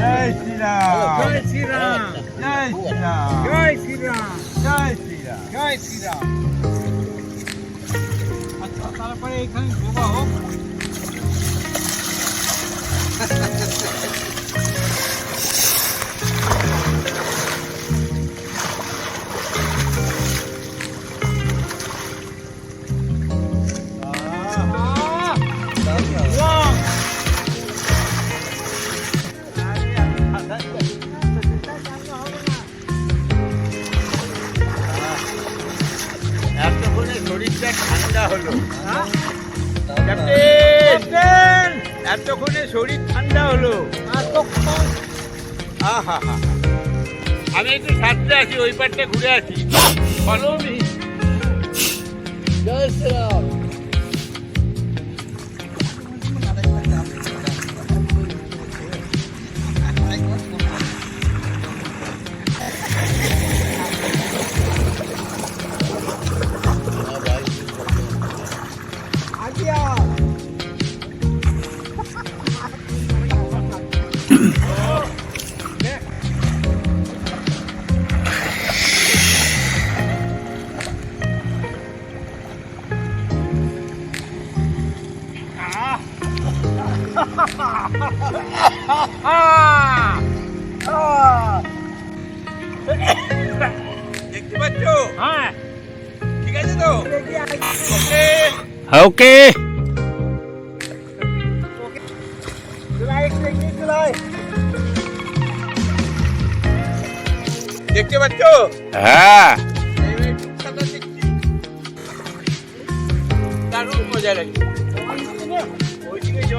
જય શ્રી રામ. જય શ્રી રામ. જય શ્રી રામ. જય શ્રી રામ. જય શ્રી રામ. જય શ્રી રામ. আচ্ছা তারপরে এখানে ডোবা হোক হলো? ক্যাপ্টেন! এতক্ষণে শরীর ঠান্ডা হলো। আহা আমি একটু সাথে আছি ওই পারটা ঘুরে আছি। ফলো মি জয় শ্রীরাম দেখতে পাচ্ছ হ্যাঁ ঠিক আছে তো ওকে ওকে দেখতে পাচ্ছ হ্যাঁ এই মেঘটা তো দেখছি। দারুণ মজা লাগছে ওইদিকে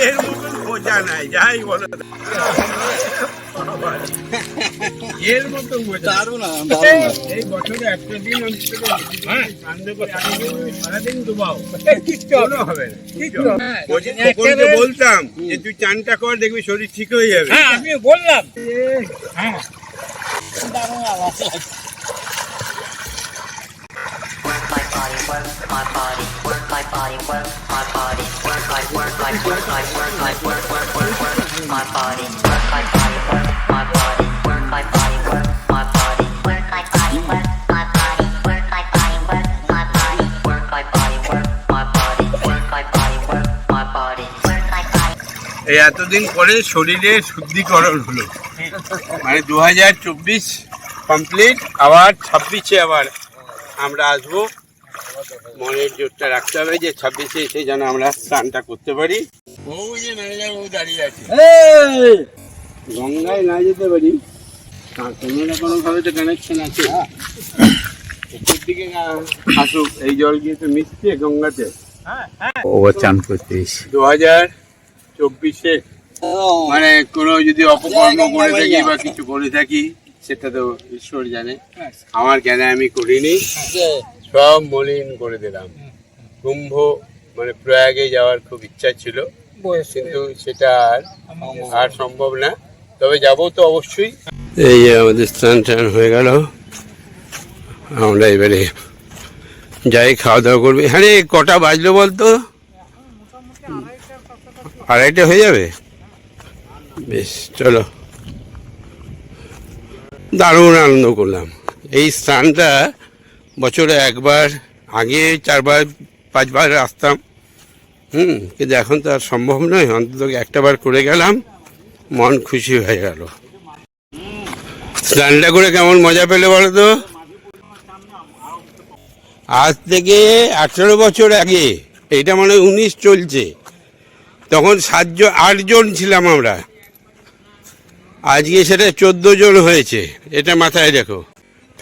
এর মতন বোঝা নাই যাই বলো। এর মতন দারুণ এই বছরে একটা দিন অন্তত হ্যাঁ সারাদিন ডুবাও কোনো হবে না হ্যাঁ, বলছি, তখন তো বলতাম যে তুই চানটা কর দেখবি শরীর ঠিক হয়ে যাবে। হ্যাঁ আমি বললাম। হ্যাঁ। দারুণ আওয়াজ। Work my body, my body, work my body, work my work my work my work my work work work work my body, work my body, work my body, work my body, work my body, work my body, work my body, work my body, work my body, work my body, work my body, work my body, work my body, work my body. এই এতদিন পরে শরীরে শুদ্ধিকরণ হলো মানে দু হাজার চব্বিশ complete আবার ছাব্বিশে আবার আমরা আসব মনের জোরটা রাখতে হবে যে ছাব্বিশে এসে যেন আমরা স্নানটা করতে পারি। ওই যে ম্যানেজার ও দাঁড়িয়ে আছে। গঙ্গায় না যেতে পারি। আর কোনো না কোনো ভাবে তো কানেকশন আছে উপর দিকে না আসুক এই জল গিয়ে তো মিশছে গঙ্গাতে। ও চান করতে দু হাজার চব্বিশে। মানে কোনো যদি অপকর্ম করে থাকি বা কিছু করে থাকি সেটা তো ঈশ্বর জানে। আমার জ্ঞানে আমি করিনি। সব মলিন করে দিলাম। কুম্ভ মানে প্রয়াগে যাওয়ার খুব ইচ্ছা ছিল। কিন্তু সেটা আর আর সম্ভব না। তবে যাব তো অবশ্যই। এই যে আমাদের স্নান টান হয়ে গেল। আমরা এবারে যাই খাওয়া দাওয়া করবি। হ্যাঁ রে কটা বাজলো বলতো? আড়াইটা হয়ে যাবে? বেশ চলো। দারুণ আনন্দ করলাম। এই স্থানটা বছরে একবার, আগে চারবার, পাঁচবার আসতাম। হুম, কিন্তু এখন তো আর সম্ভব নয়, অন্তত একটা বার করে গেলাম, মন খুশি হয়ে গেল। স্নানটা করে কেমন মজা পেলে বলো তো আজ থেকে আঠেরো বছর আগে, এইটা মানে উনিশ চলছে, তখন সাতজন, আটজন ছিলাম আমরা। আজকে সেটা চোদ্দ জন হয়েছে, এটা মাথায় রেখো।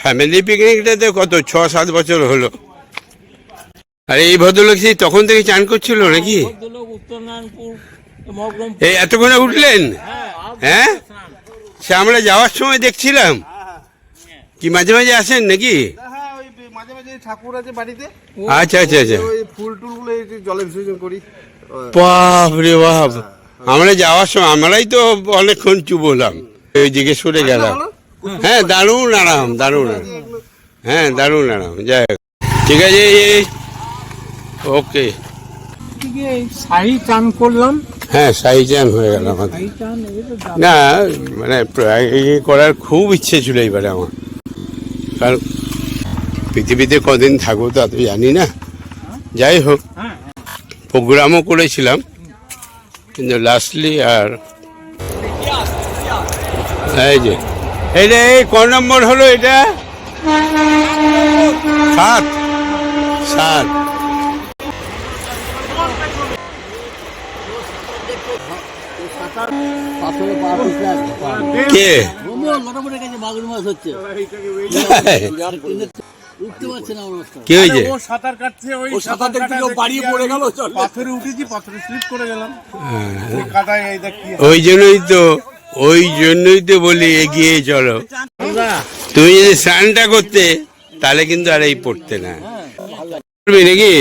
ফ্যামিলি পিকনিকটাতে কত ছ সাত বছর হলো। আর এই ভদ্রলোক সেই তখন থেকে চান করছিল নাকি? এই এতক্ষণে উঠলেন? হ্যাঁ হ্যাঁ? সে আমরা যাওয়ার সময় দেখছিলাম। কি মাঝে মাঝে আসেন নাকি? হ্যাঁ মাঝে মাঝে ঠাকুর আছে বাড়িতে। আচ্ছা আচ্ছা আচ্ছা। ফুল জলে বিসর্জন করি। বাপ রে বাপ। আমরা যাওয়ার সময় আমরাই তো অনেকক্ষণ চুপ হলাম ওই জিজ্ঞেস করে গেলাম। হ্যাঁ দারুণ আরাম দারুণ আরাম। হ্যাঁ দারুণ আরাম, যাই হোক। ঠিক আছে ওকে শাড়ি চান করলাম হ্যাঁ সাই চান হয়ে গেল শাড়ি দাম। না মানে প্রায় করার খুব ইচ্ছে ছিল এবারে আমার। কারণ, পৃথিবীতে কদিন থাকব তা তো জানি না। যাই হোক, প্রোগ্রামও করেছিলাম। কিন্তু লাস্টলি আর এই যে এটা এই ক নম্বর হলো এটা? সাত। সাত। কে? কি হয়েছে ও সাঁতার কাটছে ওই সাঁতার কাটতে গিয়ে বাড়িয়ে পড়ে গেল পাথরে উঠেছি পাথরে স্লিপ করে গেলাম। কি ওই জন্যই তো ওই জন্যই তো বলি এগিয়ে চলো। তুমি যদি স্নানটা করতে তাহলে কিন্তু আর এই পড়তে না। করবি নাকি?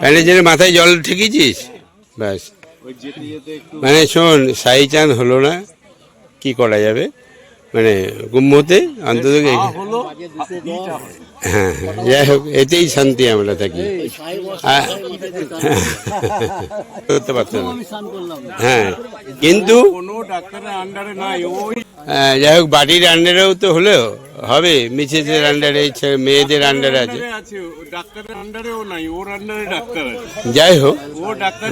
প্যান্টের জন্য মাথায় জল ঠেকেছিস? ব্যাস। মানে শোন সাই চান হলো না কি করা যাবে? মানে গুম্মতে অন্তত এই- হ্যাঁ হ্যাঁ। যাই হোক এতেই শান্তি আমরা থাকি। করতে পারতো না হ্যাঁ কিন্তু যাই হোক বাড়ির আন্ডারেও তো হলেও হবে। মিসেসের আন্ডারে মেয়েদের আন্ডারে আছে। যাই হোক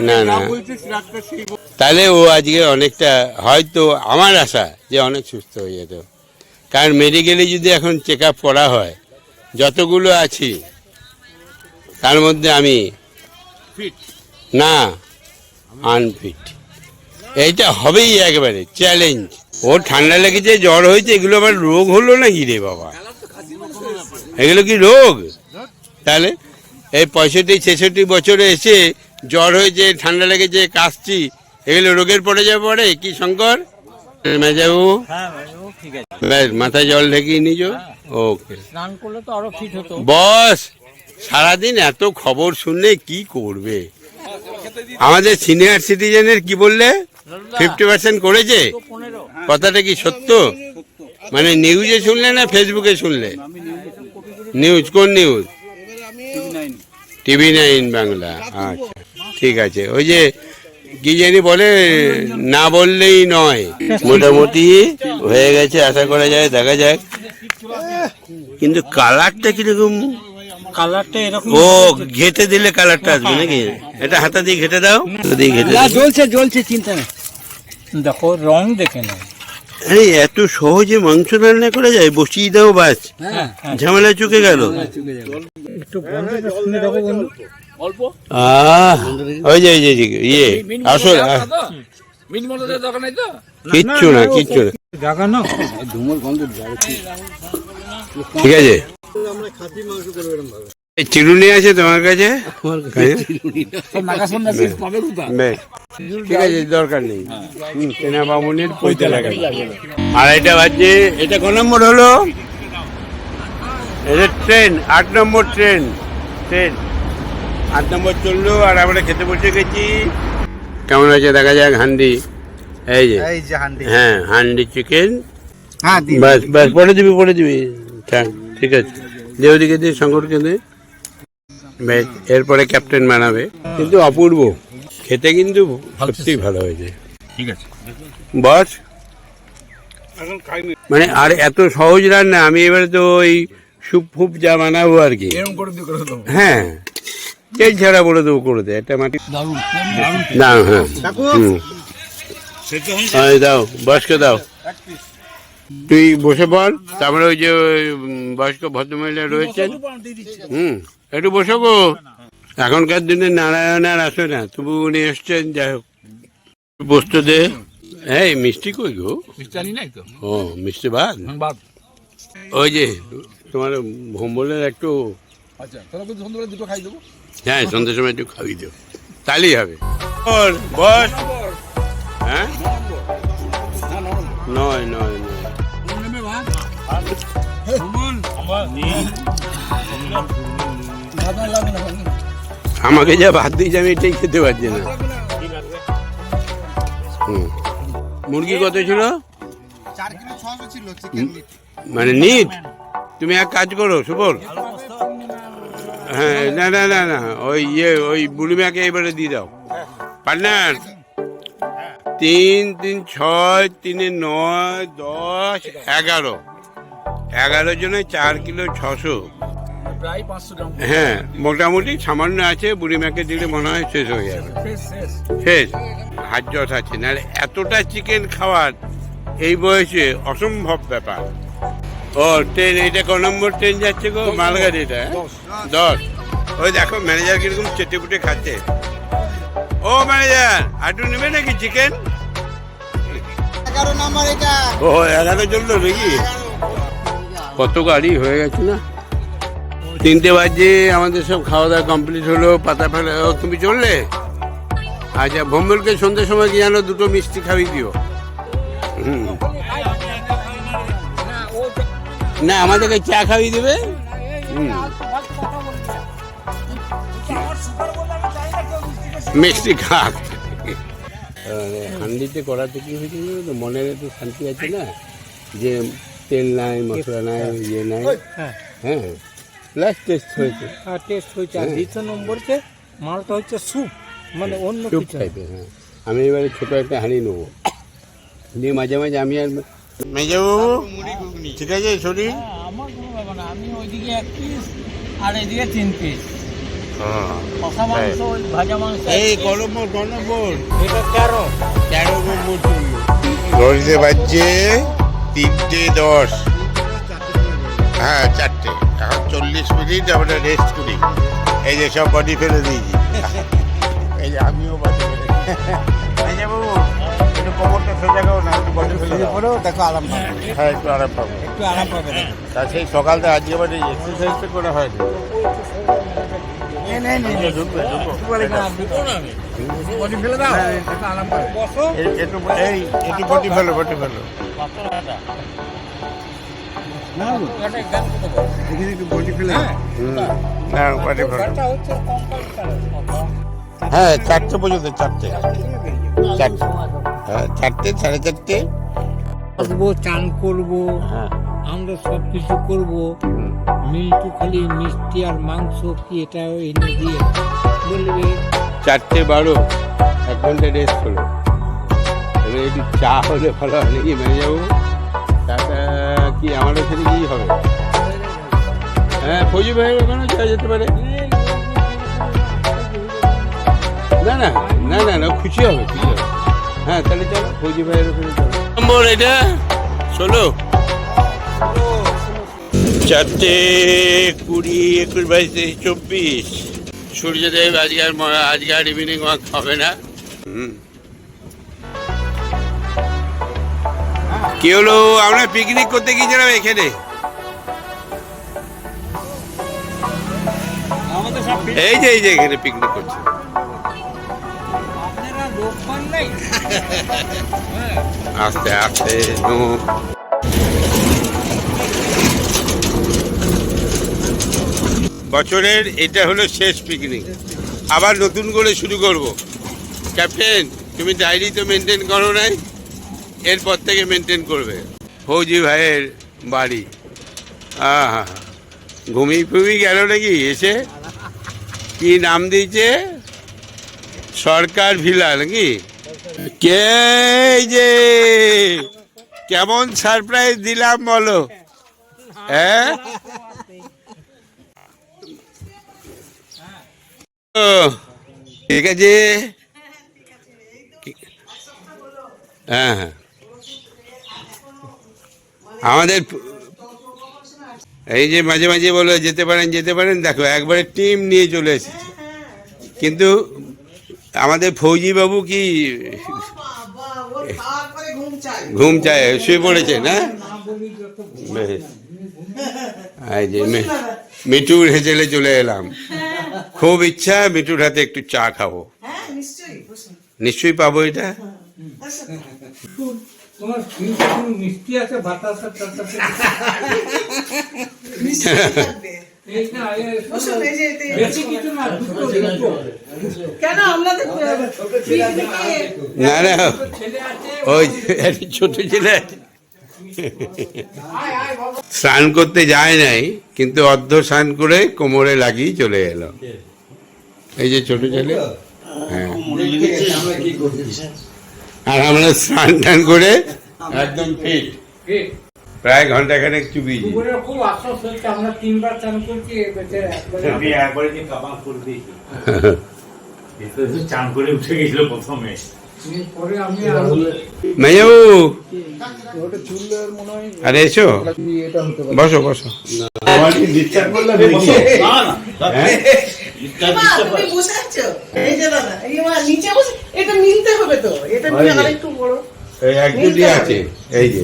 না, না। বলছে ডাক্তার সেই বল- তাহলে ও আজকে অনেকটা হয়তো আমার আশা যে অনেক সুস্থ হয়ে যেত। কারণ মেডিকেলে যদি এখন চেক আপ করা হয় যতগুলো আছি তার মধ্যে আমি না আনফিট এইটা হবেই একেবারে চ্যালেঞ্জ ওর ঠান্ডা লেগেছে জ্বর হয়েছে এগুলো আবার রোগ হলো নাকি রে বাবা? এগুলো কি রোগ? তাহলে এই পঁয়ষট্টি ছেষট্টি বছরে এসে জ্বর হয়েছে ঠান্ডা লেগেছে কাশছি এগুলো রোগের পড়ে যাবে পরে? কি শঙ্কর? মেজাবু হ্যাঁ ও ঠিক আছে। ব্যাস মাথায় জল ঢেকিয়ে নিজ ওকে। স্নান করলে তো আরও ফিট হতো। বস সারাদিন এত খবর শুনলে কি করবে? আমাদের সিনিয়র সিটিজেনের কি বললে? ফিফটি পার্সেন্ট করেছে? কথাটা কি সত্য? মানে নিউজে শুনলে না ফেসবুকে শুনলে? নিউজ কোন নিউজ টিভি নাইন বাংলা। আচ্ছা ঠিক আছে। ওই যে কি জানি বলে না বললেই নয়। মোটামুটি হয়ে গেছে আশা করা যায় দেখা যাক। কিন্তু কালারটা কীরকম? কালারটা এরকম। ও ঘেটে দিলে কালারটা আসবে নাকি? এটা হাতা দিয়ে ঘেটে দাও। দিয়ে ঘেটে জ্বলছে জ্বলছে চিন্তা নেই। দেখো রং দেখে আরে এত সহজে মাংস রান্না করা যায়? বসিয়ে দাও বাস হ্যাঁ হ্যাঁ। ঝামেলা চুকে গেল। একটু আহ ওই যে ওই যে ইয়ে আসল আহ, কিচ্ছু না কিচ্ছু না। ঠিক আছে। এই চিরুনি আছে তোমার কাছে? ঠিক আছে দরকার নেই। হুম, সেনা বামুনের পৈতে লাগে আর এটা বাজছে এটা কোন নম্বর হলো? এটা ট্রেন আট নম্বর ট্রেন। ট্রেন। আট নম্বর চলল আর আমরা খেতে বসে গেছি। কেমন আছে দেখা যাক হান্ডি? এই যে। এই যে হান্ডি। হ্যাঁ হান্ডি চিকেন হ্যাঁ বাস বাস পরে দিবি পরে দিবি। থাক ঠিক আছে। যে ওদিকে দিয়ে শঙ্করকে দে। বেশ এরপরে ক্যাপ্টেন বানাবে। কিন্তু অপূর্ব। খেতে কিন্তু সত্যি ভালো হয়েছে। ঠিক আছে। বস? মানে আর এত সহজ রান্না আমি এবারে তো ওই সুপ ফুপ যা বানাবো আর কি। হ্যাঁ। তেল ছাড়া বলে দেবো করে দে একটা মাটি না হ্যাঁ হুম। এই দাও বয়স্ক দাও। তুই বসে পড় তারপরে ওই যে ওই, বয়স্ক ভদ্রমহিলা রয়েছেন। হুম একটু বসে গো। এখনকার দিনে নারায়ণ আর আসে না তবু উনি এসছেন যাই হোক। বসতে দে। এই মিষ্টি কই গো? জানি নাই তো? ও মিষ্টি ভাত? ওই যে তোমার ভোম্বলের একটু আচ্ছা তাহলে সন্ধ্যাবেলা দুটো খাই দেবো। হ্যাঁ সন্ধ্যের সময় একটু খাওয়ি দেবো তাহলেই হবে। বল, বস। হ্যাঁ? নয় নয় নয়। আমাকে যা ভাত দিয়েছে আমি এটাই খেতে পারছি না। হুম। মুরগি কত ছিল? মানে নিট? তুমি এক কাজ করো সুবল। হ্যাঁ না না না না ওই ইয়ে ওই বুড়িমাকে এবারে দিয়ে দাও। পার্টনার তিন তিন ছয় তিনে নয় দশ এগারো। এগারো জনে চার কিলো ছশো। হ্যাঁ মোটামুটি সামান্য আছে বুড়িমাকে দিলে মনে হয় শেষ হয়ে যাবে। শেষ হাজত আছে নাহলে এতটা চিকেন খাওয়ার এই বয়সে অসম্ভব ব্যাপার। ও ট্রেন এটা ক নম্বর ট্রেন যাচ্ছে গো? মালগাড়ি এটা হ্যাঁ? দশ। ওই দেখো ম্যানেজার কীরকম চেটে পুটে খাচ্ছে। ও ম্যানেজার আটু নেবে নাকি চিকেন? এগারো নাম্বার এটা। ও এগারো চলল নাকি কত গাড়ি হয়ে গেছে না? তিনটে বাজে আমাদের সব খাওয়া দাওয়া কমপ্লিট হলো পাতা ফেলা ও তুমি চললে? আচ্ছা ভম্বলকে সন্ধ্যের সময় কি জানো দুটো মিষ্টি খাবি দিও হুম। না আমাদেরকে চা খাওয়ি দেবে? মিষ্টি খাক। হান্ডিতে করাতে কি হয়েছে তো? মনের একটু শান্তি আছে না? যে তেল নাই মশলা নাই ইয়ে নাই। হ্যাঁ। হ্যাঁ প্লাস টেস্ট হয়েছে। আর টেস্ট হয়েছে। আর দ্বিতীয় নম্বরকে মালটা হচ্ছে স্যুপ মানে অন্য কিছু। হ্যাঁ। আমি এবারে ছোট একটা হাঁড়ি নেব। দিয়ে মাঝে মাঝে আমি আর মেজাবাবু ঠিক আছে শরীর? হ্যাঁ, আমার কোনো ব্যাপার না। আমি ওইদিকে এক পিস আর এদিকে তিন পিস চলল ঘড়িতে বাজছে তিনটে দশ। হ্যাঁ চারটে। এখন চল্লিশ মিনিট আমরা রেস্ট করি। এই যে সব বডি ফেলে দিয়েছি। এই যে আমিও বডি ফেলে বাবু একটু কোমরটা সোজা করো না একটু বডি ফেলে দেখো আরাম পাবে। হ্যাঁ একটু আরাম পাবো। একটু আরাম পাবে তা সেই সকাল থেকে আজকে করা হ্যাঁ চারটে পর্যন্ত চারটে। চারটে। চারটে সাড়ে চারটে। আসব চান করব হ্যাঁ। আমরা সব কিছু করব মিল্টু খালি মিষ্টি আর মাংস কি এটা এনে দিয়ে বলবে? চারটে বারো এক ঘণ্টা রেস্ট হলো। এবার একটু চা হলে ভালো হয় নাকি মেনে যাব চাটা কি আমার ওখানে কি হবে? হ্যাঁ ফৌজি ভাইয়ের ওখানে চা যেতে পারে। না না না না না খুশি হবে খুশি হবে। হ্যাঁ তাহলে চলো ফৌজি ভাইয়ের ওখানে চলো। নম্বর এটা? ষোলো। চারটে কুড়ি একুশ বাইশ তেইশ চব্বিশ। সূর্যদেব আজকে আর আজকে আর ইভিনিং ওয়াক হবে না। হুম। কি হলো? আমরা পিকনিক করতে গিয়েছিলাম এখানে। এই যে এই যে এখানে পিকনিক করছে। আস্তে আস্তে বছরের এটা হলো শেষ পিকনিক আবার নতুন করে শুরু করব। ক্যাপ্টেন, তুমি ডায়েরি তো মেনটেন করো নাই? এরপর থেকে মেনটেন করবে। ফৌজি ভাইয়ের বাড়ি। আহা ঘুমিয়ে ফুমিয়ে গেল নাকি এসে? কি নাম দিয়েছে? সরকার ভিলা নাকি? কে যে? কেমন সারপ্রাইজ দিলাম বলো। হ্যাঁ? ঠিক আছে। হ্যাঁ হ্যাঁ। আমাদের এই যে মাঝে মাঝে বলো, যেতে পারেন যেতে পারেন। দেখো, একবারে টিম নিয়ে চলে এসেছে। কিন্তু আমাদের ফৌজি বাবু কি ঘুম চায় শুয়ে পড়েছে না বেশ। এই যে মিঠুর হেঁচেলে চলে এলাম। খুব ইচ্ছা মিঠুর হাতে একটু চা খাব। হ্যাঁ নিশ্চয়ই পাবো এটা? তোমার মিষ্টি আছে না ওই ছোট ছেলে আছে। স্নান করতে যায় নাই কিন্তু অর্ধ স্নান করে কোমরে লাগিয়ে চলে এলো। এই যে ছোট ছেলে। হ্যাঁ। আর আমরা স্নান টান করে একদম ফিট প্রায় ঘণ্টা খানেক চুবি খুব আশ্বাস হচ্ছে আমরা তিনবার চান করছি আমি একবারে করে দিয়েছি। চান করে উঠে গেছিল প্রথমে। পরে আমি আরও মেয়াবু আরে এসো। বসো বসো। হ্যাঁ? মা, তুমি বসে আছো? এই যে।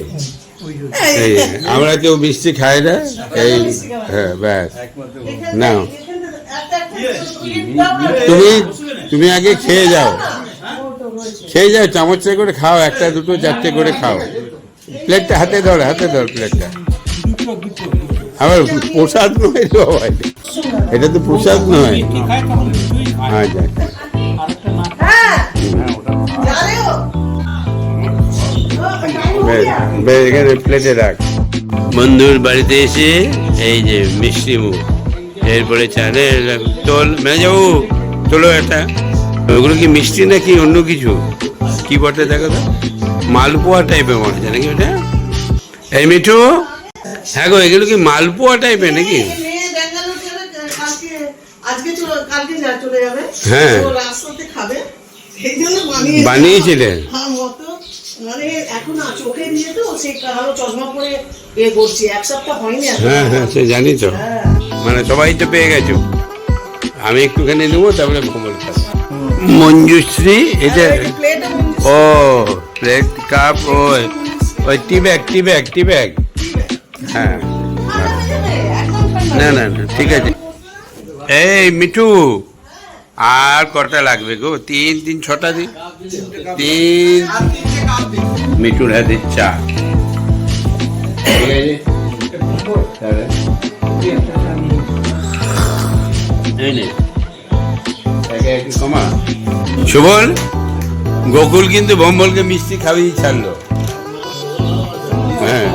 আমরা কেউ মিষ্টি খাই না এই হ্যাঁ ব্যাস। না। তুমি তুমি আগে খেয়ে যাও। খেয়ে যাও চামচে করে খাও একটা দুটো চারটে করে খাও। প্লেটটা হাতে ধর হাতে ধর প্লেটটা। আবার প্রসাদ নয় রে বাবা এটা। তো প্রসাদ নয়। আচ্ছা বেশ, এখানে প্লেটে রাখ। বন্ধুর বাড়িতে এসে এই যে মিষ্টি মুখ এরপরে চালে তোল মেয়ে যাব তোলো এটা ওগুলো কি মিষ্টি নাকি অন্য কিছু? কি বটে দেখো তো? মালপোয়া টাইপের মনে হচ্ছে নাকি ওটা? এই মিঠু হ্যাঁ গো এগুলো কি মালপোয়া টাইপের নাকি? মেয়ে ব্যাঙ্গালোর যাবে, কালকে আজকে চলে- কালকে যা চলে যাবে হ্যাঁ। বানিয়ে বানিয়েছিলেন? হ্যাঁ মানে এখন চোখে দিয়ে তো সেই কালো চশমা পরে এ করছি এক সপ্তাহ হয়নি হ্যাঁ হ্যাঁ সে জানি তো। হ্যাঁ। মানে সবাই তো পেয়ে গেছো। আমি একটুখানি নেব তারপরে খাব। মঞ্জুশ্রী এটা মনে ও প্লেট কাপ ওই ওই tea bag tea bag tea bag হ্যাঁ। হয়ে। না না না ঠিক আছে। এই মিঠু। আর কটা লাগবে গো? তিন তিন ছটা দিন? তিন। মিঠুর হাতে চা। ঠিক আছে? তাহলে। কমা। সুবল গোকুল কিন্তু ভম্বলকে মিষ্টি খাওয়িয়ে ছাড়লো। হ্যাঁ।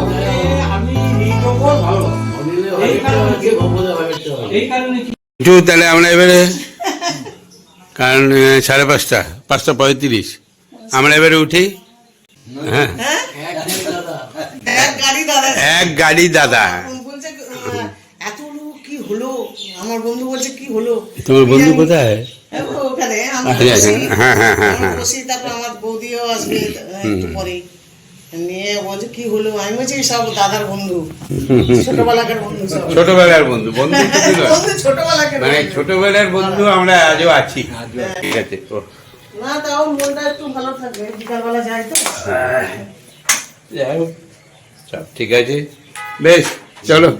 তাহলে আমরা এবারে কারণ সাড়ে পাঁচটা পাঁচটা পঁয়ত্রিশ। আমরা এবারে উঠি। হ্যাঁ। এক গাড়ি দাদা। তোমার বন্ধু কোথায়? আচ্ছা, আচ্ছা, বসি। হ্যাঁ, হ্যাঁ, হ্যাঁ, হ্যাঁ। নিয়ে বলছে কি হলো? আমি বলছি সব দাদার বন্ধু। ছোটবেলাকার বন্ধু ছোটবেলার বন্ধু বন্ধু ছোটবেলাকার মানে। ছোটবেলার বন্ধু আমরা আজও আছি। ঠিক আছে না তাও মনটা একটু ভালো থাকবে। বিকালবেলা যাই তো। যাই হোক, সব ঠিক আছে। বেশ চলো।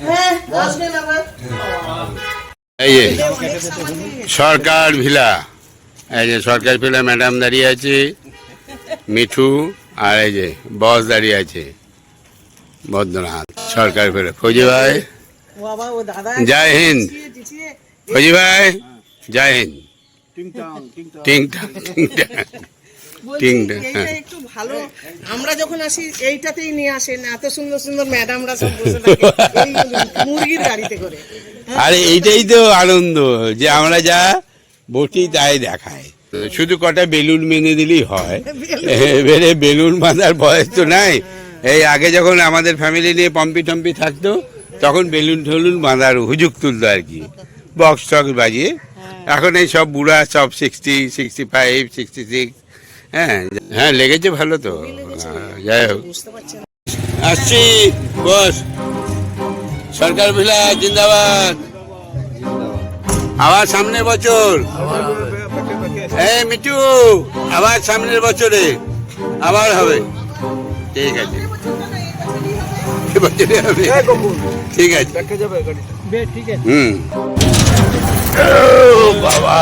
হ্যাঁ এই যে সরকার ভিলা। এই যে সরকার ভিলা ম্যাডাম দাঁড়িয়ে আছে। মিঠু আর এই যে বস দাঁড়িয়ে আছে বদ্রনাথ সরকার ভিলা ফৌজি ভাই জয় হিন্দ। ফৌজি ভাই জয় হিন্দ। টিং টাং টিং। একটু ভালো। আমরা যখন আসি এইটাতেই নিয়ে আসেন এত সুন্দর সুন্দর ম্যাডামরা সব বসে থাকে মুরগির গাড়িতে করে। আরে এইটাই তো আনন্দ যে আমরা যা বটি তাই দেখায়। শুধু কটা বেলুন মেনে দিলেই হয়। এবারে বেলুন বাঁধার বয়স তো নাই। এই আগে যখন আমাদের ফ্যামিলি নিয়ে পম্পি টম্পি থাকতো তখন বেলুন ঠেলুন বাঁধার হুজুক তুলতো আর কি। বক্স টক্স বাজিয়ে। এখন এই সব বুড়া সব sixty sixty five sixty six হ্যাঁ হ্যাঁ লেগেছে ভালো তো। হ্যাঁ, যাই হোক। আসছি বস। সরকার ভিলা জিন্দাবাদ। আবার সামনের বছর। এই মিটু আবার সামনের বছরে আবার হবে। ঠিক আছে। ঠিক আছে। বেশ ঠিক আছে। হুম। বাবা।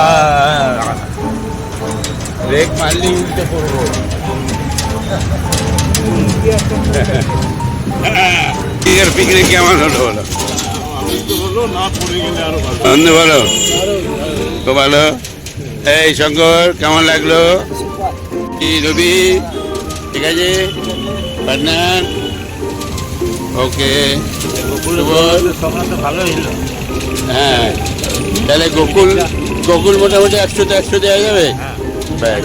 ব্রেক উল্টে পড়ব। কেমন হলো বলো হলো না। পড়ে গেলে আরও ভালো। ভালো? এই শঙ্কর কেমন লাগল? কি রবি? ঠিক আছে? Partner okay. হ্যাঁ। তাহলে গোকুল গোকুল মোটামুটি একশোতে একশো দেওয়া যাবে? ব্যাস।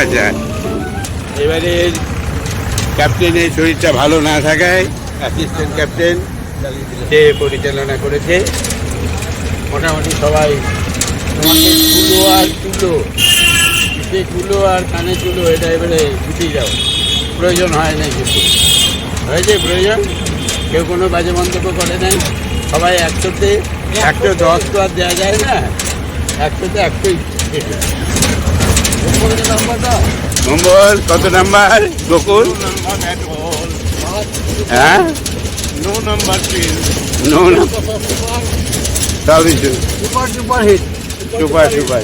আচ্ছা। এবারে ক্যাপ্টেনের শরীরটা ভালো না থাকায় অ্যাসিস্ট্যান্ট ক্যাপ্টেন সে পরিচালনা করেছে। মোটামুটি সবাই তোমাকে চুলো আর চুলো পিঠে চুলো আর কানে চুলো এটা এবারে ছুটি যাও প্রয়োজন হয় না কিছু হয়েছে প্রয়োজন? কেউ কোনো বাজে মন্তব্য করে নাই? সবাই একশোতে একশো দশ তো আর দেওয়া যায় না। একশোতে একশোই মঙ্গল কত নাম্বার? গোকুল হ্যাঁ? নো নাম্বার নো না সব কিছু super super hit. Super super.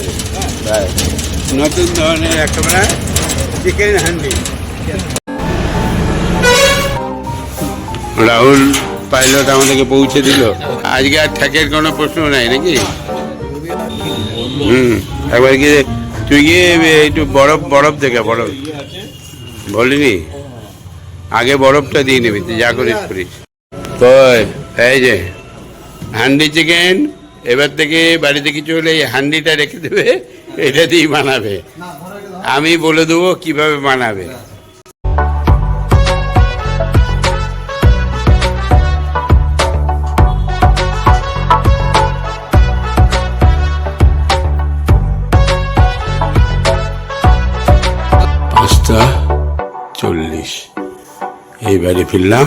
নতুন ধরনের একটা চিকেন হান্ডি রাহুল পাইলট আমাদেরকে পৌঁছে দিল। আজকে আর ঠেকের কোনো প্রশ্ন নাই নাকি? হুম, একবার গিয়ে তুই গিয়ে একটু বরফ বরফ দেখে, বরফ। বলিনি আগে বরফটা দিয়ে নিবি, তুই যা করিস করিস। কই, এই যে হান্ডি চিকেন এবার থেকে বাড়িতে কিছু হলে এই হান্ডিটা রেখে দেবে এটা দিয়েই বানাবে। আমি বলে দেবো কীভাবে বানাবে। পাঁচটা চল্লিশ। এইবারে ফিরলাম,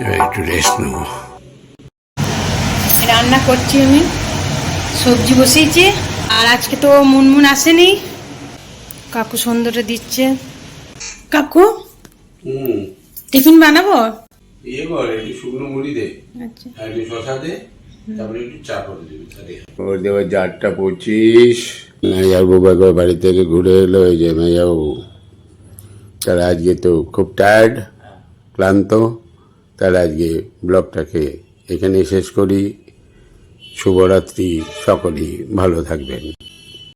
এবার একটু রেস্ট নেব। রান্না করছি আমি। সবজি বসিয়েছি। আর আজকে তো মুনমুন আসেনি। কাকু সন্ধ্যাটা দিচ্ছে। কাকু টিফিন বানাবো? কর একটু শুকনো মুড়ি দে। আচ্ছা। আর একটু শশা দে। তারপরে একটু চা করে দিবি তাহলে চারটা পঁচিশ। মেজাবু একবার বাড়ি থেকে ঘুরে এলো এই যে মেজাবু তারা আজকে তো খুব টায়ার্ড ক্লান্ত। তারা আজকে ব্লগটাকে এখানে শেষ করি। শুভরাত্রি সকলেই ভালো থাকবেন।